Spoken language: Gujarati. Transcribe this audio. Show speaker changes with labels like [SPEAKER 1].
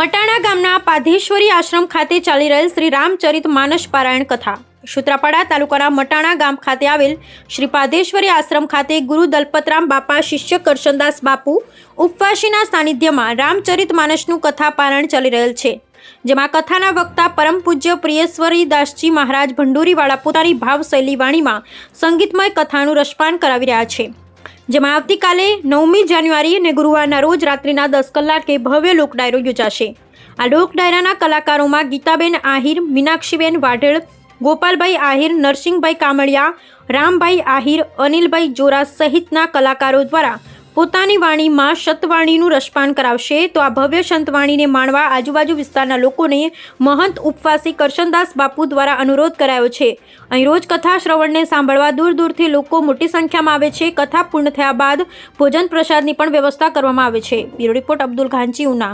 [SPEAKER 1] મટાણા ગામના પાધેશ્વરી આશ્રમ ખાતે ચાલી રહેલ શ્રી રામચરિત માનસ પારાયણ કથા. સુત્રાપાડા તાલુકાના મટાણા ગામ ખાતે આવેલ શ્રી પાધેશ્વરી આશ્રમ ખાતે ગુરુ દલપતરામ બાપા, શિષ્ય કરશનદાસ બાપુ, ઉપવાસીના સાનિધ્યમાં રામચરિત માનસનું કથા પારાયણ ચાલી રહેલ છે. જેમાં કથાના વક્તા પરમ પૂજ્ય પ્રિયેશ્વરી દાસજી મહારાજ ભંડોરીવાળા પોતાની ભાવશૈલી વાણીમાં સંગીતમય કથાનું રસપાન કરાવી રહ્યા છે. જેમાં આવતીકાલે નવમી જાન્યુઆરી અને ગુરુવારના રોજ રાત્રિના દસ કલાકે ભવ્ય લોક ડાયરો યોજાશે. આ લોક ડાયરાના કલાકારોમાં ગીતાબેન આહિર, મીનાક્ષીબેન વાઢેળ, ગોપાલભાઈ આહિર, નરસિંહભાઈ કામળિયા, રામભાઈ આહિર, અનિલભાઈ જોરા સહિતના કલાકારો દ્વારા પોતાની વાણીમાં શતવાણીનું રસપાન કરાવશે તો આ ભવ્ય સંતવાણીને માણવા આજુબાજુ વિસ્તારના લોકોને મહંત ઉપવાસી કરશનદાસ બાપુ દ્વારા અનુરોધ કરાયો છે. અહીં રોજ કથા શ્રવણને સાંભળવા દૂર દૂરથી લોકો મોટી સંખ્યામાં આવે છે. કથા પૂર્ણ થયા બાદ ભોજન પ્રસાદની પણ વ્યવસ્થા કરવામાં આવે છે. Bureau report Abdul Ghanchi Una.